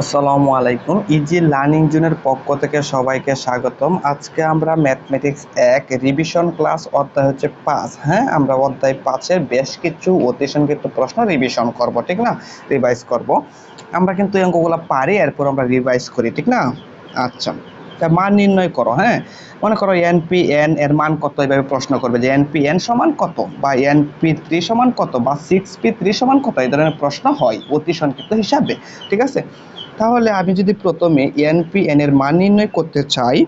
আসসালামু আলাইকুম। Easy learning জোনের পক্ষ থেকে সবাইকে স্বাগতম। আজকে আমরা ম্যাথমেটিক্স এক রিভিশন ক্লাস অধ্যায় হচ্ছে পাঁচ। হ্যাঁ আমরা অধ্যায় পাঁচের বেশ কিছু অতি সংক্ষিপ্ত প্রশ্ন রিভিশন করব, ঠিক না? রিভাইজ করব। আমরা কিন্তু এই অঙ্কগুলো পারি, এরপর আমরা রিভাইজ করি, ঠিক না? আচ্ছা তা মান নির্ণয় করো হ্যাঁ? মনে করো এনপি এন এর মান কত? এভাবে প্রশ্ন করবে যে এনপি এন সমান কত? বা এনপি থ্রি সমান কত? বা সিক্স পি থ্রি সমান কত? এই ধরনের প্রশ্ন হয় অতি সংক্ষিপ্ত হিসাবে, ঠিক আছে? তাহলে আমি যদি প্রথমে এনপি এন এর মান নির্ণয় করতে চাই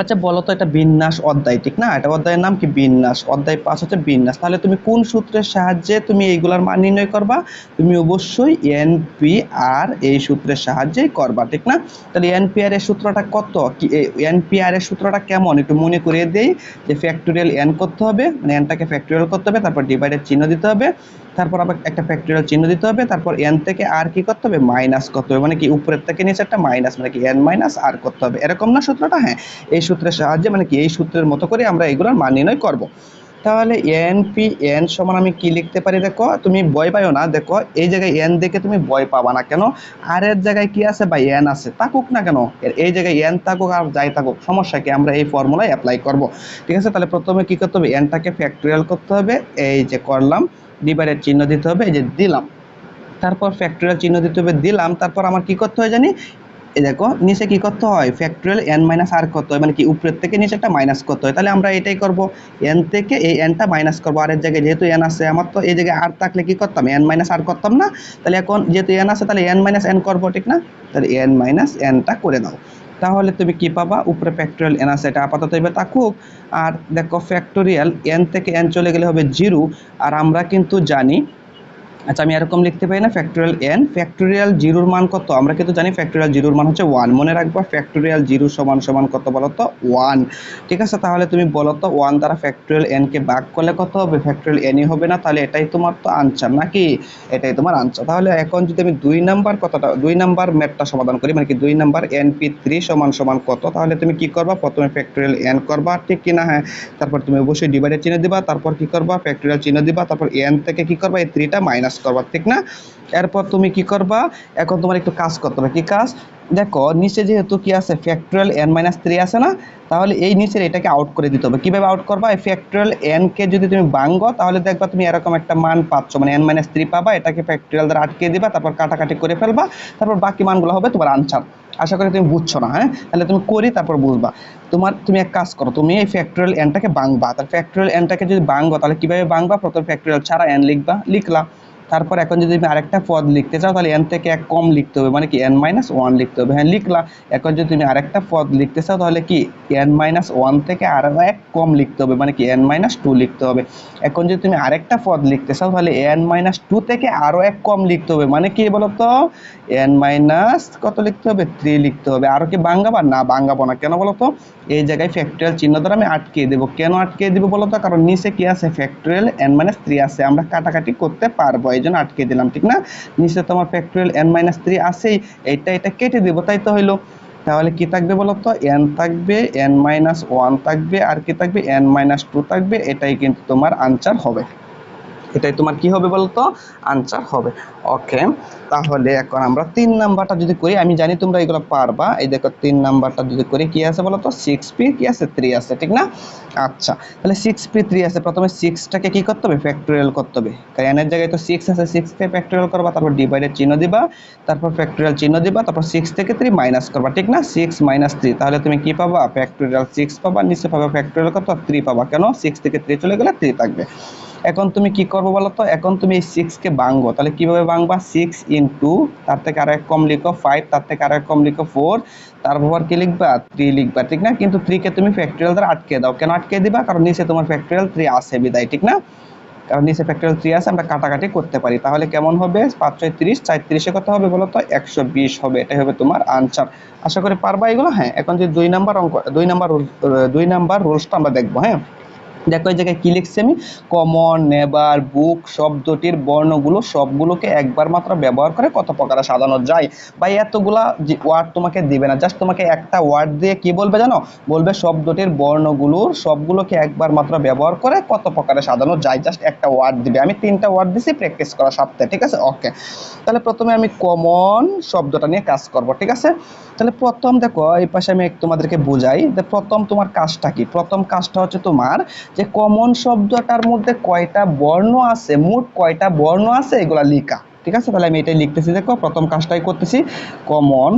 আচ্ছা বলো তো এটা বিন্যাস অধ্যায় ঠিক না? এটা অধ্যায়ের নাম কি? বিন্যাস। অধ্যায় পাঁচ হচ্ছে বিন্যাস। তাহলে তুমি কোন সূত্রের সাহায্যে তুমি এইগুলার মান নির্ণয় করবা? তুমি অবশ্যই এনপি আর এই সূত্রের সাহায্যেই করবা, ঠিক না? তাহলে এনপি আর এর সূত্রটা কত? কি এনপি আর এর সূত্রটা কেমন? একটু মনে করিয়ে দেই যে ফ্যাক্টোরিয়াল এন করতে হবে। মানে এনটাকে ফ্যাক্টোরিয়াল করতে হবে, তারপর ডিভাইডের চিহ্ন দিতে হবে। তারপর আবার একটা ফ্যাক্টরিয়াল চিহ্ন দিতে হবে, তারপর এন থেকে আর কি করতে হবে? মাইনাস করতে হবে। মানে কি, উপরের থেকে নিচে একটা মাইনাস মানে কি এন মাইনাস আর করতে হবে। এরকম না সূত্রটা? হ্যাঁ এই সূত্রের সাহায্যে মানে কি, এই সূত্রের মতো করে আমরা এগুলোর মান নির্ণয় করব। তাহলে এন পি এন সমান আমি কি লিখতে পারি? দেখো, তুমি বই পাইও না। দেখো, এই জায়গায় এন দেখে তুমি বই পাবা না কেন? আর এর জায়গায় কি আছে বা এন আছে? থাকুক না কেন? এই জায়গায় এন থাকুক আর যাই থাকুক সমস্যা কি? আমরা এই ফর্মুলায় অ্যাপ্লাই করব। ঠিক আছে? তাহলে প্রথমে কি করতে হবে? এনটাকে ফ্যাক্টোরিয়াল করতে হবে। এই যে করলাম ডিভাইডের চিহ্ন দিতে হবে, এই যে দিলাম। তারপর ফ্যাক্টোরিয়াল চিহ্ন দিতে হবে, দিলাম, তারপর আমার কি করতে হয় জানি? এই দেখো, নিচে কি করতে হয়? ফ্যাক্টোরিয়াল এন মাইনাস আর করতে হয় মানে কি উপরের থেকে নিচে একটা মাইনাস করতে হয়। তাহলে আমরা এটাই করব এন থেকে এই এনটা মাইনাস করব। আর এর জায়গায় যেহেতু এন আছে, আমার তো এই জায়গায় আর থাকলে কি করতাম? এন মাইনাস আর করতাম না। তাহলে এখন যেহেতু এন আছে, তাহলে এন মাইনাস এন করব, ঠিক না? তাহলে এন মাইনাস এনটা করে দাও। তাহলে তুমি কি পাবা? উপরে ফ্যাক্টোরিয়াল এন আছে, এটা আপাতত এবার থাকুক আর দেখো ফ্যাক্টোরিয়াল এন থেকে এন চলে গেলে হবে জিরো আর আমরা কিন্তু জানি আচ্ছা আমি এরকম লিখতে পারি না? ফ্যাক্টোরিয়াল এন ফ্যাক্টোরিয়াল জিরোর মান কত? আমরা কিন্তু জানি ফ্যাক্টোরিয়াল জিরোর মান হচ্ছে ওয়ান মনে রাখব ফ্যাক্টোরিয়াল জিরো সমান সমান কত বলো তো? ওয়ান ঠিক আছে? তাহলে তুমি বলো তো ওয়ান দ্বারা ফ্যাক্টোরিয়াল এনকে ভাগ করলে কত হবে? ফ্যাক্টোরিয়াল এনই হবে না, তাহলে এটাই তোমার তো আনসার নাকি? এটাই তোমার আনসার তাহলে এখন যদি আমি দুই নাম্বার কতটা দুই নাম্বার ম্যাথটা সমাধান করি মানে কি দুই নাম্বার এন পি থ্রি সমান সমান কত? তাহলে তুমি কি করবা? প্রথমে ফ্যাক্টোরিয়াল এন করবা, ঠিক কি না হ্যাঁ? তারপর তুমি অবশ্যই ডিভাইডের চিহ্ন দিবা, তারপর কি করবা? ফ্যাক্টোরিয়াল চিহ্ন দিবা, তারপর এন থেকে কি করবা? এই থ্রিটা মাইনাস করবা, ঠিক না? এরপর তুমি কি করবা? এখন তোমার একটু কাজ করতে হবে। কি কাজ? দেখো, নিচে যেহেতু কি আছে? ফ্যাক্টোরিয়াল এন মাইনাস থ্রি আছে না? তাহলে এই নিচের এটাকে আউট করে দিতে হবে। কীভাবে আউট করবা? এই ফ্যাক্টোরিয়াল এনকে যদি তুমি ভাঙ্গো তাহলে দেখবা তুমি এরকম একটা মান পাচ্ছ। মানে এন মাইনাস থ্রি পাবা, এটাকে ফ্যাক্টোরিয়াল দ্বারা আটকে দিবা, তারপর কাটাকাটি করে ফেলবা, তারপর বাকি মানগুলো হবে তোমার আনসার। আশা করি তুমি বুঝছ না হ্যাঁ? তাহলে তুমি করি, তারপর বুঝবা। তোমার, তুমি এক কাজ করো, তুমি এই ফ্যাক্টোরিয়াল এনটাকে ভাঙবা। তাহলে ফ্যাক্টোরিয়াল এনটাকে যদি ভাঙবো তাহলে কীভাবে ভাঙবা? প্রথম ফ্যাক্টোরিয়াল ছাড়া এন লিখবা, লিখলা। তারপর এখন যদি তুমি আরেকটা পদ লিখতে চাও, তাহলে এন থেকে এক কম লিখতে হবে মানে কি? এন মাইনাস ওয়ান লিখতে হবে। হ্যাঁ লিখলা। এখন যদি তুমি আরেকটা পদ লিখতে চাও, তাহলে কি? এন মাইনাস ওয়ান থেকে আরও এক কম লিখতে হবে মানে কি? এন মাইনাস টু লিখতে হবে। এখন যদি তুমি আরেকটা পদ লিখতে চাও, তাহলে এন মাইনাস টু থেকে আরও এক কম লিখতে হবে মানে কি বলতো? এন মাইনাস কত লিখতে হবে? থ্রি লিখতে হবে। আরও কি বাঙ্গাবা না বাঙ্গাবো না। কেন বলতো? এই জায়গায় ফ্যাক্টরিয়াল চিহ্ন দ্বারা আমি আটকে দেবো। কেন আটকে দেবো বলতো? কারণ নিচে কি আছে? ফ্যাক্টরিয়াল এন মাইনাস থ্রি আছে। আমরা কাটাকাটি করতে পারব। এই জন্য আটকে দিলাম, ঠিক না? নিচে তোমার ফ্যাক্টোরিয়াল এন মাইনাস থ্রি আছেই এটা এটা কেটে দেবো, তাই তো হইল। তাহলে কি থাকবে বলতো এন থাকবে এন মাইনাস ওয়ান থাকবে, আর কি থাকবে? এন মাইনাস টু থাকবে, এটাই কিন্তু তোমার আনসার হবে। এটাই তোমার কি হবে বলতো? আনসার হবে। ওকে তাহলে এখন আমরা তিন নাম্বারটা যদি করি, আমি জানি তোমরা এগুলো পারবা। এই দেখো, তিন নাম্বারটা যদি করি, কি আছে বলতো? সিক্স পি কি আছে? থ্রি আছে, ঠিক না? আচ্ছা তাহলে সিক্স পি থ্রি আছে। প্রথমে সিক্সটাকে কি করতে হবে? ফ্যাক্টোরিয়াল করতে হবে। কারণ এনের জায়গায় তো সিক্স আছে সিক্সকে ফ্যাক্টোরিয়াল করবা, তারপর ডিভাইডের চিহ্ন দিবা, তারপর ফ্যাক্টোরিয়াল চিহ্ন দিবা, তারপর সিক্স থেকে থ্রি মাইনাস করবা, ঠিক না? সিক্স মাইনাস থ্রি তাহলে তুমি কি পাবা? ফ্যাক্টোরিয়াল সিক্স পাবা, নিচে পাবা ফ্যাক্টোরিয়াল কত? থ্রি পাবা। কেন? সিক্স থেকে থ্রি চলে গেলে থ্রি থাকবে। এখন তুমি কি করব বলো তো? এখন তুমি এই সিক্সকে ভাঙবো তাহলে কীভাবে ভাঙবা? সিক্স ইন টু তার থেকে আরও এক কম লিখো ফাইভ তার থেকে আরও এক কম লিখো ফোর তারপর কি লিখবা? থ্রি লিখবা, ঠিক না? কিন্তু থ্রিকে তুমি ফ্যাক্টরিয়াল দ্বারা আটকে দাও। কেন আটকে দিবা? কারণ নিচে তোমার ফ্যাক্টরিয়াল থ্রি আছে বিদায়, ঠিক না? কারণ নিচে ফ্যাক্টরিয়াল থ্রি আছে, আমরা কাটাকাটি করতে পারি। তাহলে কেমন হবে? পাঁচ ছয় তিরিশ চার তিরিশে কত হবে বলো তো? একশো বিশ হবে। এটাই হবে তোমার আনসার আশা করি পারবা এগুলো? হ্যাঁ এখন যে দুই নাম্বার অঙ্ক, দুই নাম্বার দুই নাম্বার রুলসটা আমরা দেখব হ্যাঁ? দেখো এই জায়গায় কি লিখছি আমি? কমন নেবার বুক শব্দটির বর্ণগুলো সবগুলোকে একবার মাত্র ব্যবহার করে কত প্রকারে সাজানো যায়? বা এতগুলা ওয়ার্ড তোমাকে দিবে না জাস্ট তোমাকে একটা ওয়ার্ড দিয়ে কি বলবে জানো? বলবে শব্দটির বর্ণগুলোর সবগুলোকে একবার মাত্র ব্যবহার করে কত প্রকারে সাজানো যায়? জাস্ট একটা ওয়ার্ড দিবে। আমি তিনটা ওয়ার্ড দিছি প্র্যাকটিস করা সপ্তাহে ঠিক আছে? ওকে তাহলে প্রথমে আমি কমন শব্দটা নিয়ে কাজ করব, ঠিক আছে? তাহলে প্রথম দেখো, এই পাশে আমি তোমাদেরকে বুঝাই যে প্রথম তোমার কাজটা কি? প্রথম কাজটা হচ্ছে তোমার যে কমন শব্দটার মধ্যে কয়টা বর্ণ আছে, মোট কয়টা বর্ণ আছে, এগুলা লিখা। ঠিক আছে? তাহলে আমি এটাই লিখতেছি, দেখো, প্রথম কাজটাই করতেছি। কমন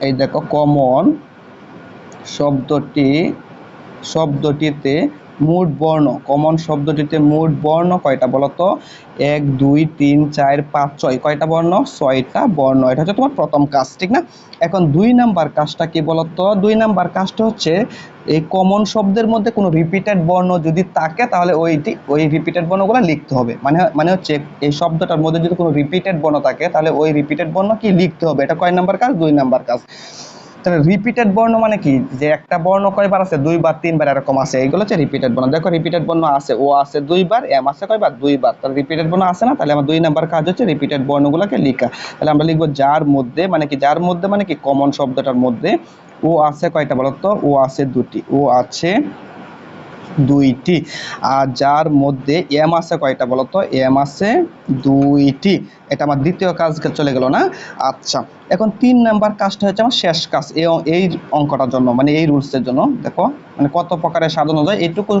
এই দেখো কমন শব্দটি, শব্দটিতে মোট বর্ণ, কমন শব্দটিতে মোট বর্ণ কয়টা বলতো? এক, দুই, তিন, চার, পাঁচ, ছয়, কয়টা বর্ণ? ছয়টা বর্ণ। এটা হচ্ছে তোমার প্রথম কাজ, ঠিক না? এখন দুই নাম্বার কাজটা কি বলতো? দুই নাম্বার কাজটা হচ্ছে এই কমন শব্দের মধ্যে কোনো রিপিটেড বর্ণ যদি থাকে, তাহলে ওইটি, ওই রিপিটেড বর্ণগুলো লিখতে হবে। মানে মানে হচ্ছে এই শব্দটার মধ্যে যদি কোনো রিপিটেড বর্ণ থাকে, তাহলে ওই রিপিটেড বর্ণ কি লিখতে হবে? এটা কয় নাম্বার কাজ? দুই নাম্বার কাজ। তাহলে রিপিটেড বর্ণ মানে কি? যে একটা বর্ণ কয়বার আছে? দুইবার, তিনবার এরকম আছে। এইগুলো হচ্ছে রিপিটেড বর্ণ। দেখো রিপিটেড বর্ণ আছে, ও আছে দুইবার, এম আছে কয়বার? দুইবার। তাহলে রিপিটেড বর্ণ আছে না? তাহলে আমার দুই নাম্বার কাজ হচ্ছে রিপিটেড বর্ণগুলোকে লিখা। তাহলে আমরা লিখব যার মধ্যে মানে কি? যার মধ্যে মানে কি? কমন শব্দটার মধ্যে ও আছে কয়টা বলতো? ও আছে দুটি। ও আছে দুইটি। আর যার মধ্যে এম আছে কয়টা বলতো এম আছে দুইটি। এটা আমার দ্বিতীয় কাজ চলে গেল না? আচ্ছা এখন তিন নাম্বার কাজটা হচ্ছে আমার শেষ কাজ। এই অঙ্কটার জন্য মানে এই রুলসের জন্য, দেখো মানে কত প্রকারে সাজানো যায়, এইটুকু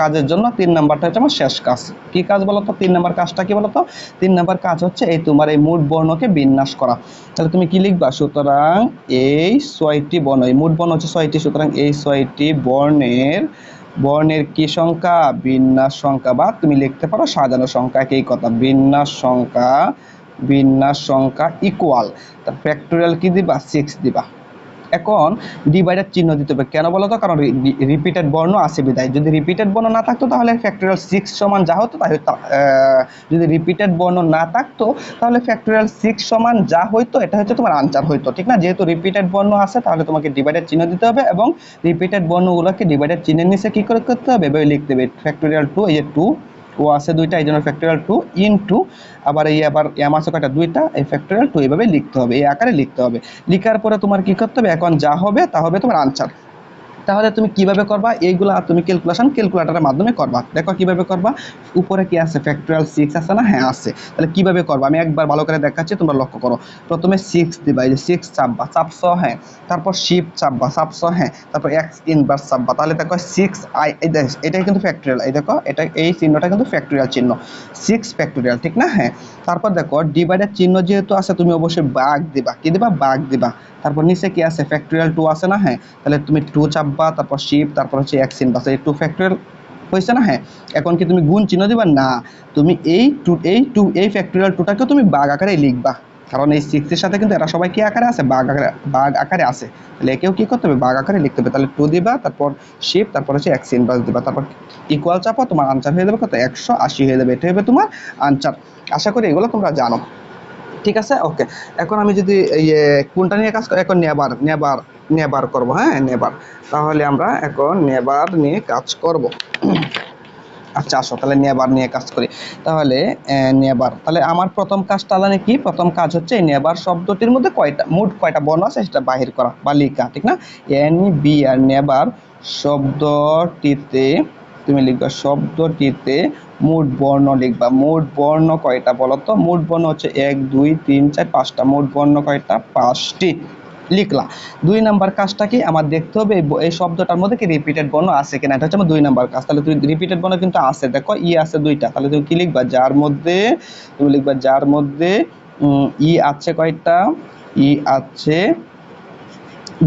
কাজের জন্য তিন নাম্বারটা হচ্ছে আমার শেষ কাজ। কি কাজ বলতো তিন নাম্বার কাজটা কি বলতো তিন নাম্বার কাজ হচ্ছে এই তোমার এই মোট বর্ণকে বিন্যাস করা। তাহলে তুমি কি লিখবা? সুতরাং এই ছয়টি বর্ণ, এই মোট বর্ণ হচ্ছে ছয়টি, সুতরাং এই ছয়টি বর্ণের বর্ণের কি সংখ্যা? বিন্যাস সংখ্যা। বা তুমি লিখতে পারো সাজানো সংখ্যা একই কথা। বিন্যাস সংখ্যা বিন্যাস সংখ্যা ইকুয়াল তার ফ্যাক্টোরিয়াল কি দিবা? সিক্স দিবা। এখন ডিভাইডার চিহ্ন দিতে হবে। কেন বলো তো? কারণ রিপিটেড বর্ণ আছে বিদায়। যদি রিপিটেড বর্ণ না থাকতো তাহলে ফ্যাক্টোরিয়াল সিক্স সমান যা হতো তাই যদি রিপিটেড বর্ণ না থাকতো তাহলে ফ্যাক্টোরিয়াল সিক্স সমান যা হইতো, এটা হচ্ছে তোমার আনসার হইতো, ঠিক না? যেহেতু রিপিটেড বর্ণ আছে, তাহলে তোমাকে ডিভাইডার চিহ্ন দিতে হবে এবং রিপিটেড বর্ণগুলোকে ডিভাইডার চিহ্নের নিচে কি করে করতে হবে? লিখতে হবে। ফ্যাক্টোরিয়াল টু এই যে টু ও আছে দুইটা, এই জন্য ফ্যাক্টোরিয়াল টু ইন টু আবার এই আবার এম আছে কয়টা? দুইটা, এই ফ্যাক্টোরিয়াল টু এইভাবে লিখতে হবে, এই আকারে লিখতে হবে। লিখার পরে তোমার কি করতে হবে? এখন যা হবে তা হবে তোমার আনসার তাহলে তুমি কীভাবে করবা? এইগুলা তুমি ক্যালকুলেশন ক্যালকুলেটরের মাধ্যমে করবা। দেখো কীভাবে করবা? উপরে কি আছে? ফ্যাক্টোরিয়াল সিক্স আছে না? হ্যাঁ আছে। তাহলে কীভাবে করবা? আমি একবার ভালো করে দেখাচ্ছি, তোমরা লক্ষ্য করো। প্রথমে সিক্স দিবা, এই যে সিক্স চাপবা। চাপস হ্যাঁ। তারপর শিপ চাপবা চাপস হ্যাঁ। তারপর এক্স ইনভার্স চাপবা। তাহলে দেখো সিক্স আই এটাই কিন্তু ফ্যাক্টোরিয়াল এই দেখো, এটা, এই চিহ্নটা কিন্তু ফ্যাক্টোরিয়াল চিহ্ন। সিক্স ফ্যাক্টোরিয়াল ঠিক না? হ্যাঁ। তারপর দেখো ডিভাইডের চিহ্ন যেহেতু আছে, তুমি অবশ্যই বাঘ দিবা। কি দিবা? বাঘ দিবা। তারপর নিচে কি আছে? ফ্যাক্টোরিয়াল টু আছে না? হ্যাঁ। তাহলে তুমি টু চাপবা তারপর শিপ তারপর হচ্ছে এক্স ইনভার্স এই টু ফ্যাক্টোরিয়াল হয়েছে না? হ্যাঁ। এখন কি তুমি গুণ চিহ্ন দিবা? না। তুমি এই টু এই টু এই ফ্যাক্টরিয়াল টুটাকেও তুমি বাঘ আকারে লিখবা। কারণ এই সিক্সের সাথে কিন্তু এরা সবাই কি আকারে আছে? বাঘ আকারে বাঘ আকারে আছে। তাহলে একেও কি করতে হবে? বাঘ আকারে লিখতে হবে। তাহলে টু দিবা, তারপর শিপ তারপর হচ্ছে এক্স ইনভার্স দিবা। তারপর ইকুয়াল চাপো তোমার আনসার হয়ে যাবে কত? একশো আশি হয়ে যাবে। এটা হবে তোমার আনসার আশা করি এগুলো তোমরা জানো। ঠিক আছে? ওকে এখন আমি যদি ইয়ে কোনটা নিয়ে কাজ এখন নেবার নেবার। নেবার করব হ্যাঁ নেবার। তাহলে আমরা এখন নেবার নিয়ে কাজ করব। আচ্ছা আসো, তাহলে নেবার নিয়ে কাজ করি। তাহলে নেবার। তাহলে আমার প্রথম কাজটা মানে কি? প্রথম কাজ হচ্ছে নেবার শব্দটির মধ্যে কয়টা, মোট কয়টা বর্ণ আছে সেটা বাহির করা বা লেখা, ঠিক না? এন, বি আর নেবার শব্দটিতে, তুমি লিখবা শব্দটিতে মোট বর্ণ লিখবা। মোট বর্ণ কয়টা বলো তো মোট বর্ণ হচ্ছে এক, দুই, তিন, চার, পাঁচটা। মোট বর্ণ কয়টা? পাঁচটি। লিখলা। দুই নাম্বার কাজটা কি? আমার দেখতে হবে, এই শব্দটার মধ্যে কি রিপিটেড বর্ণ আছে কিনা? এটা হচ্ছে দুই নাম্বার কাজ। তাহলে তুই রিপিটেড বর্ণ কিন্তু আছে। দেখো, ই আছে দুইটা। তাহলে তুমি কি লিখবা? যার মধ্যে, তুমি লিখবা যার মধ্যে ই আছে কয়টা? ই আছে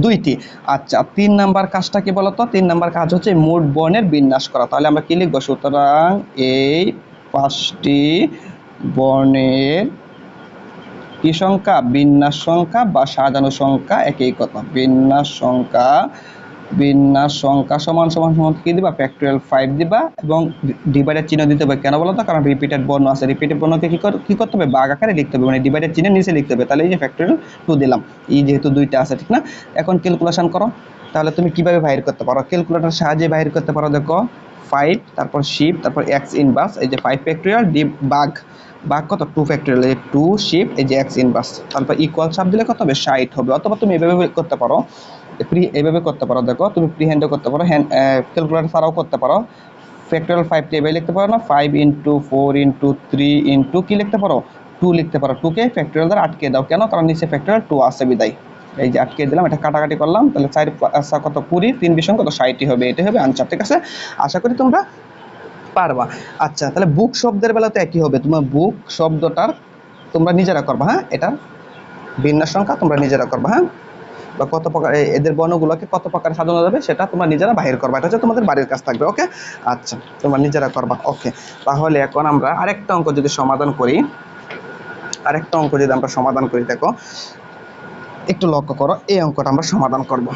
দুইটি। আচ্ছা তিন নাম্বার কাজটা কি বলতো? তিন নাম্বার কাজ হচ্ছে মোট বর্ণের বিন্যাস করা। তাহলে আমরা কি লিখব? সুতরাং এই পাঁচটি বর্ণের কি সংখ্যা? বিন্যাস সংখ্যা বা সাজানো সংখ্যা একই কথা। বিন্যাস সংখ্যা বিন্যাস সংখ্যা সমান সমান সমান কি দিবা? ফ্যাক্টোরিয়াল ফাইভ দিবা এবং ডিভাইডের চিহ্ন দিতে হবে। কেন বলো তো? কারণ রিপিটেড বর্ণ আছে। রিপিটেড বর্ণকে কি কি করতে হবে? বাঘ আকারে লিখতে হবে। মানে ডিভাইডের চিহ্নের নিচে লিখতে হবে। তাহলে এই যে ফ্যাক্টোরিয়াল টু দিলাম। এই যেহেতু দুইটা আছে, ঠিক না? এখন ক্যালকুলেশন করো। তাহলে তুমি কীভাবে বাহির করতে পারো? ক্যালকুলেটর সাহায্যে বাইর করতে পারো, দেখো। ফাইভ তারপর শিপ তারপর এক্স ইনভার্স এই যে ফাইভ ফ্যাক্টরিয়াল ডি বাঘ বাঘ কত টু ফ্যাক্টরিয়াল টু শিপ এই যে এক্স ইনভার্স তারপর ইকুয়াল চাপ দিলে কত হবে? ষাট হবে। অথবা তুমি এভাবে করতে পারো। প্রি এভাবে করতে পারো। দেখো, তুমি প্রি হ্যান্ডও করতে পারো। হ্যান্ড ক্যালকুলেটর ছাড়াও করতে পারো। ফ্যাক্টরিয়াল ফাইভ এভাবে লিখতে পারো না। Five into four into three into কী লিখতে পারো? টু লিখতে পারো। টুকে ফ্যাক্টরিয়াল দ্বারা আটকে দাও। কেন? কারণ নিচে ফ্যাক্টরিয়াল টু আছে বিদায়। এই যে আটকে দিলাম, এটা কাটাকাটি করলাম। তাহলে চার কত কুড়ি? তিন বিষয় কত ষাটই হবে। এটা হবে আনসার ঠিক আছে? আশা করি তোমরা পারবা। আচ্ছা তাহলে বুক শব্দের বেলাতে একই হবে। তোমার বুক শব্দটার তোমরা নিজেরা করবা হ্যাঁ? এটার বিন্যাস সংখ্যা তোমরা নিজেরা করবা হ্যাঁ? বা কত প্রকার এদের বর্ণগুলোকে কত প্রকার সাজানো যাবে সেটা তোমরা নিজেরা বাহির করবা। এটা হচ্ছে তোমাদের বাড়ির কাজ থাকবে, ওকে? আচ্ছা তোমরা নিজেরা করবা, ওকে। তাহলে এখন আমরা আরেকটা অঙ্ক যদি সমাধান করি, আরেকটা অঙ্ক যদি আমরা সমাধান করি, দেখো, একটু লক্ষ্য করো, এই অঙ্কটা আমরা সমাধান করব।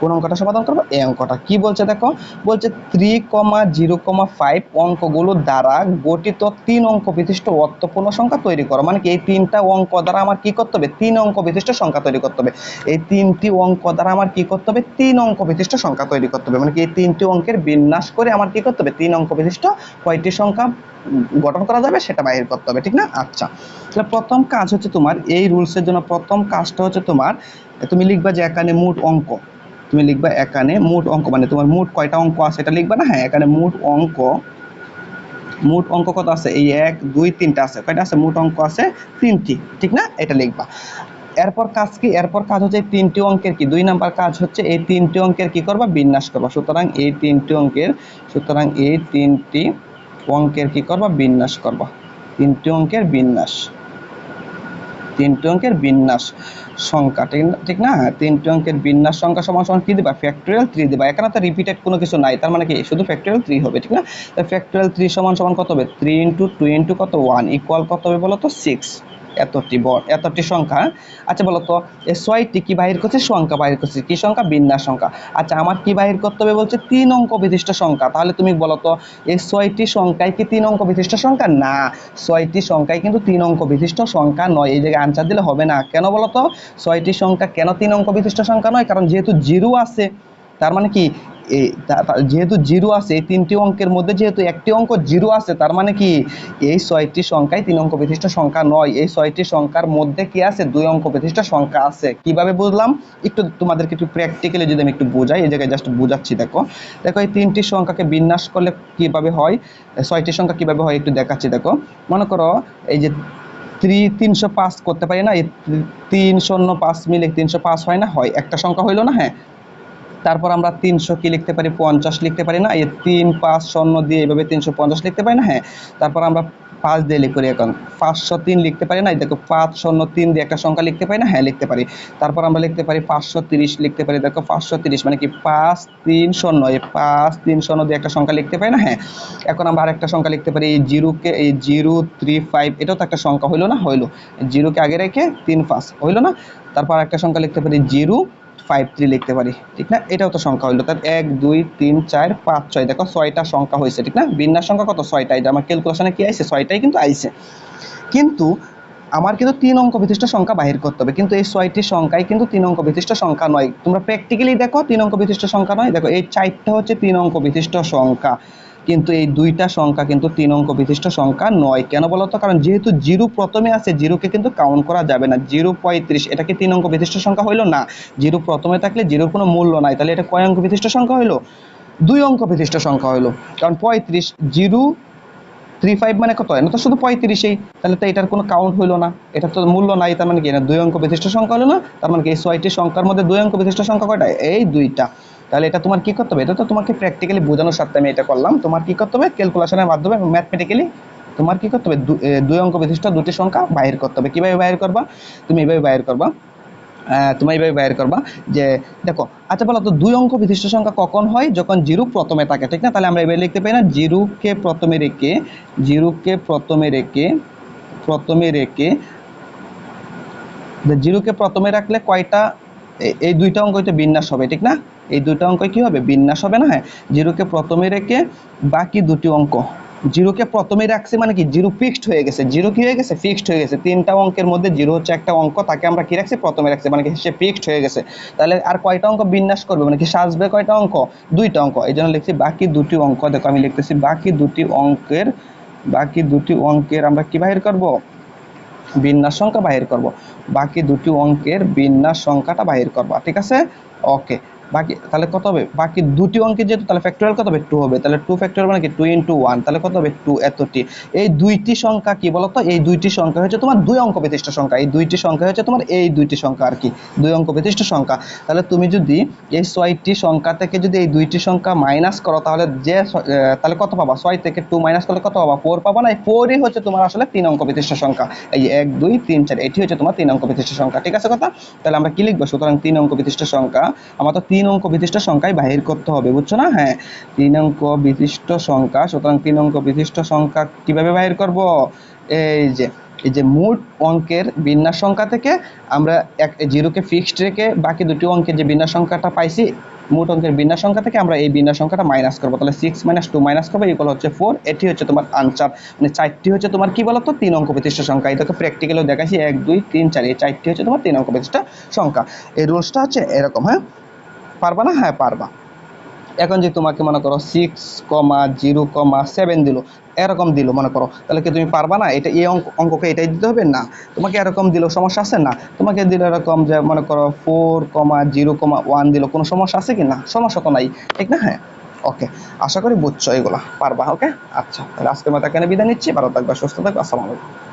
কোন অঙ্কটা সমাধান করব? এই অঙ্কটা। কি বলছে দেখো? বলছে three comma zero comma five অঙ্কগুলো দ্বারা গঠিত তিন অঙ্ক বিশিষ্ট অর্থপূর্ণ সংখ্যা তৈরি করো। মানে কি এই তিনটা অঙ্ক দ্বারা আমার কি করতে হবে? তিন অঙ্ক বিশিষ্ট সংখ্যা তৈরি করতে হবে। এই তিনটি অঙ্ক দ্বারা আমার কি করতে হবে? তিন অঙ্ক বিশিষ্ট সংখ্যা তৈরি করতে হবে। মানে কি এই তিনটি অঙ্কের বিন্যাস করে আমার কি করতে হবে? তিন অঙ্ক বিশিষ্ট কয়টি সংখ্যা গঠন করা যাবে সেটা বাহির করতে হবে, ঠিক না? আচ্ছা। তাহলে প্রথম কাজ হচ্ছে তোমার, এই রুলসের জন্য প্রথম কাজটা হচ্ছে তোমার, তুমি লিখবা যে এখানে মোট অঙ্ক। তুমি লিখবা এখানে মোট অঙ্ক মানে তোমার মোট কয়টা অঙ্ক আছে এটা লিখবা না? হ্যাঁ এখানে মোট অঙ্ক মোট অঙ্ক কত আছে? এই এক, দুই, তিনটা আছে। কয়টা আছে? মোট অঙ্ক আছে তিনটি, ঠিক না? এটা লিখবা। এরপর কাজ কি? এরপর কাজ হচ্ছে তিনটি অঙ্কের কি? দুই নাম্বার কাজ হচ্ছে এই তিনটি অঙ্কের কি করবা? বিন্যাস করবা। সুতরাং এই তিনটি অঙ্কের, সুতরাং এই তিনটি অঙ্কের কি করবা? বিন্যাস করবা। তিনটি অঙ্কের বিন্যাস। তিনটি অঙ্কের বিন্যাস সংখ্যা, ঠিক না ঠিক না? তিনটি অঙ্কের বিন্যাস সংখ্যা সমান সমান কি দিবা? ফ্যাক্টোরিয়াল থ্রি দিবা। এখানে তো রিপিটেড কোনো কিছু নাই। তার মানে কি? শুধু ফ্যাক্টোরিয়াল থ্রি হবে, ঠিক না? ফ্যাক্টোরিয়াল থ্রি সমান সমান কত হবে? থ্রি ইন্টু টু ইন্টু কত? ওয়ান ইকুয়াল কত হবে বলো তো সিক্স এতটি বড়, এতটি সংখ্যা। আচ্ছা বলো তো ছয়টি কি বাহির করছে? সংখ্যা বাহির করছে। কি সংখ্যা? বিন্যাস সংখ্যা। আচ্ছা আমার কি বাহির করতে হবে বলছে? তিন অঙ্ক বিশিষ্ট সংখ্যা। তাহলে তুমি বলো তো এই ছয়টি সংখ্যায় কি তিন অঙ্ক বিশিষ্ট সংখ্যা? না, ছয়টি সংখ্যায় কিন্তু তিন অঙ্ক বিশিষ্ট সংখ্যা নয়। এই জায়গায় আনসার দিলে হবে না। কেন বলো তো? ছয়টি সংখ্যা কেন তিন অঙ্ক বিশিষ্ট সংখ্যা নয়? কারণ যেহেতু জিরো আছে তার মানে কি? এই যেহেতু জিরো আছে, এই তিনটি অঙ্কের মধ্যে যেহেতু একটি অঙ্ক জিরো আছে, তার মানে কি? এই ছয়টি সংখ্যায় তিন অঙ্ক বিশিষ্ট সংখ্যা নয়। এই ছয়টি সংখ্যার মধ্যে কি আছে? দুই অঙ্ক বিশিষ্ট সংখ্যা আছে। কীভাবে বুঝলাম? একটু তোমাদেরকে একটু প্র্যাকটিক্যালি যদি আমি একটু বোঝাই, এই জায়গায় জাস্ট বোঝাচ্ছি, দেখো। দেখো, এই তিনটি সংখ্যাকে বিন্যাস করলে কীভাবে হয়? ছয়টি সংখ্যা কীভাবে হয় একটু দেখাচ্ছি, দেখো। মনে করো, এই যে থ্রি তিনশো পাঁচ করতে পারি না? এই তিন শূন্য পাঁচ মিলে তিনশো পাঁচ হয় না? হয়। একটা সংখ্যা হইল না? হ্যাঁ। তারপর আমরা তিনশো কি লিখতে পারি? পঞ্চাশ লিখতে পারি না? এই তিন, পাঁচ, শূন্য দিয়ে এইভাবে তিনশো পঞ্চাশ লিখতে পারি না? হ্যাঁ। তারপর আমরা পাঁচ দিয়ে লিখ এখন। পাঁচশো তিন লিখতে পারি না? দেখো, পাঁচ, শূন্য, তিন দিয়ে একটা সংখ্যা লিখতে পারি না? হ্যাঁ লিখতে পারি। তারপর আমরা লিখতে পারি পাঁচশো তিরিশ লিখতে পারি। দেখো, পাঁচশো তিরিশ মানে কি? পাঁচ, তিন, শূন্য। এই পাঁচ, তিন, শূন্য দিয়ে একটা সংখ্যা লিখতে পারি না? হ্যাঁ। এখন আমরা আরেকটা সংখ্যা লিখতে পারি। এই জিরোকে এই জিরো, থ্রি, ফাইভ, এটাও তো একটা সংখ্যা হইল না? হইল। জিরোকে আগে রেখে তিন, পাঁচ, হইল না? তারপর একটা সংখ্যা লিখতে পারি। জিরো ফাইভ থ্রি লিখতে পারি, ঠিক না? এটাও তো সংখ্যা হইল। তার এক, দুই, তিন, চার, পাঁচ, ছয়, দেখো ছয়টা সংখ্যা হয়েছে ঠিক না? বিন্যাস সংখ্যা কত? ছয়টা। আমার ক্যালকুলেশনে কি আইছে? ছয়টাই কিন্তু আইছে। কিন্তু আমার কিন্তু তিন অঙ্ক বিশিষ্ট সংখ্যা বাহির করতে হবে। কিন্তু এই ছয়টি সংখ্যাই কিন্তু তিন অঙ্ক বিশিষ্ট সংখ্যা নয়। তোমরা প্র্যাকটিক্যালি দেখো, তিন অঙ্ক বিশিষ্ট সংখ্যা নয়। দেখো, এই চারটা হচ্ছে তিন অঙ্ক বিশিষ্ট সংখ্যা। কিন্তু এই দুইটা সংখ্যা কিন্তু তিন অঙ্ক বিশিষ্ট সংখ্যা নয়। কেন বলো তো? কারণ যেহেতু জিরো প্রথমে আছে, জিরোকে কিন্তু কাউন্ট করা যাবে না। জিরো পঁয়ত্রিশ, এটা কি তিন অঙ্ক বিশিষ্ট সংখ্যা হইল? না। জিরো প্রথমে থাকলে জিরোর কোনো মূল্য নাই। তাহলে এটা কয় অঙ্ক বিশিষ্ট সংখ্যা হইল? দুই অঙ্ক বিশিষ্ট সংখ্যা হইল। কারণ পঁয়ত্রিশ, জিরো থ্রি ফাইভ মানে কত? হয় না তো শুধু পঁয়ত্রিশেই। তাহলে তো এটার কোনো কাউন্ট হইল না। এটা তো মূল্য নাই, তার মানে কি? না দুই অঙ্ক বিশিষ্ট সংখ্যা হলো না। তার মানে কি? এই ছয়টি সংখ্যার মধ্যে দুই অঙ্ক বিশিষ্ট সংখ্যা কয়টা? এই দুইটা। তাহলে এটা তোমার কি করতে হবে এটা তো তোমাকে প্র্যাকটিক্যালি বোঝানোর সাথে আমি এটা করলাম। তোমার কি করতে হবে ক্যালকুলেশনের মাধ্যমে ম্যাথমেটিক্যালি তোমার কি করতে হবে দুই অঙ্ক বিশিষ্ট দুটি সংখ্যা বাইর করতে হবে। কীভাবে বাইর করবা? তুমি এইভাবে বাইর করবা। আহ, তুমি এইভাবে বাইর করবা যে দেখো আচ্ছা বলো তো দুই অঙ্ক বিশিষ্ট সংখ্যা কখন হয়? যখন জিরো প্রথমে থাকে ঠিক না? তাহলে আমরা এবার লিখতে পারি না জিরোকে প্রথমে রেখে জিরোকে প্রথমে রেখে প্রথমে রেখে জিরোকে প্রথমে রাখলে কয়টা? এই দুইটা অঙ্ক বিন্যাস হবে ঠিক না? এই দুটো অঙ্ক কি হবে? বিন্যাস হবে না? হ্যাঁ জিরোকে প্রথমে রেখে বাকি দুটি অঙ্ক। জিরোকে প্রথমে রাখছি মানে কি? জিরো ফিক্সড হয়ে গেছে। জিরো কি হয়ে গেছে? ফিক্সড হয়ে গেছে। তিনটা অঙ্কের মধ্যে জিরো হচ্ছে একটা অঙ্ক, তাকে আমরা কি রাখছি? প্রথমে রাখছি মানে কি সে ফিক্সড হয়ে গেছে। তাহলে আর কয়টা অঙ্ক বিন্যাস করবে? মানে কি সাজবে কয়টা অঙ্ক? দুইটা অঙ্ক। এই জন্য লিখছি বাকি দুটি অঙ্ক। দেখো, আমি লিখতেছি বাকি দুটি অঙ্কের, বাকি দুটি অঙ্কের আমরা কি বাহির করব? বিন্যাস সংখ্যা বাহির করব। বাকি দুটি অঙ্কের বিন্যাস সংখ্যাটা বাহির করবা। ঠিক আছে? ওকে। বাকি, তাহলে কত হবে? বাকি দুটি অঙ্কে যেহেতু, তাহলে ফ্যাক্টরিয়াল কত হবে? টু হবে। তাহলে টু ফ্যাক্টরিয়াল মানে কি? টু ইন্টু ওয়ান তাহলে কত হবে? টু এতটি। এই দুইটি সংখ্যা কি বলতো? এই দুইটি সংখ্যা হচ্ছে তোমার দুই অঙ্ক বিশিষ্ট সংখ্যা। এই দুইটি সংখ্যা হচ্ছে তোমার এই দুইটি সংখ্যা আর কি। দুই অঙ্ক বিশিষ্ট সংখ্যা। তাহলে তুমি যদি এই ছয়টি সংখ্যা থেকে যদি এই দুইটি সংখ্যা মাইনাস করো, তাহলে যে তাহলে কত পাবা? ছয় থেকে টু মাইনাস করলে কত পাবা? ফোর পাবা না? এই ফোরই হচ্ছে তোমার আসলে তিন অঙ্ক বিশিষ্ট সংখ্যা। এই এক, দুই, তিন, চার, এটি হচ্ছে তোমার তিন অঙ্ক বিশিষ্ট সংখ্যা। ঠিক আছে কথা? তাহলে আমরা কি লিখব? সুতরাং তিন অঙ্ক বিশিষ্ট সংখ্যা। আমার তো তিন অঙ্ক বিশিষ্ট সংখ্যায় বাহির করতে হবে, বুঝছ না? হ্যাঁ তিন অঙ্ক বিশিষ্ট সংখ্যা, সুতরাং তিন অঙ্ক বিশিষ্ট সংখ্যা কীভাবে বাহির করব? এই যে এই যে মোট অঙ্কের বিন্যাস সংখ্যা থেকে আমরা এক, জিরোকে ফিক্সড রেখে বাকি দুটি অঙ্কের যে বিন্যাস সংখ্যাটা পাইছি, মোট অঙ্কের বিন্যাস সংখ্যা থেকে আমরা এই বিন্যাস সংখ্যাটা মাইনাস করব। তাহলে সিক্স মাইনাস টু মাইনাস করব ইকুয়াল হচ্ছে ফোর এটি হচ্ছে তোমার আনসার মানে চারটি হচ্ছে তোমার কি বলতো? তিন অঙ্ক বিশিষ্ট সংখ্যা। এটাকে প্র্যাকটিক্যালও দেখাচ্ছি এক, দুই, তিন, চার, এই চারটি হচ্ছে তোমার তিন অঙ্ক বিশিষ্ট সংখ্যা। এই রুলসটা হচ্ছে এরকম হ্যাঁ? পারবা না? হ্যাঁ পারবা। এখন যে তোমাকে মনে করো six comma zero comma seven দিল, এরকম দিল মনে করো, তাহলে কি তুমি পারবা না? এটা এই অঙ্ক, অঙ্ককে এটাই দিতে হবে? না। তোমাকে এরকম দিল সমস্যা আছে? না। তোমাকে দিল এরকম যে মনে করো four comma zero comma one দিল, কোনো সমস্যা আছে কি? না। সমস্যা তো নাই। ঠিক না? হ্যাঁ। ওকে আশা করি বুঝছ এগুলো। পারবা ওকে আচ্ছা। তাহলে আজকের মতো এখানে বিদায় নিচ্ছি। ভালো থাকবা, সুস্থ থাকবা। আসসালামু আলাইকুম।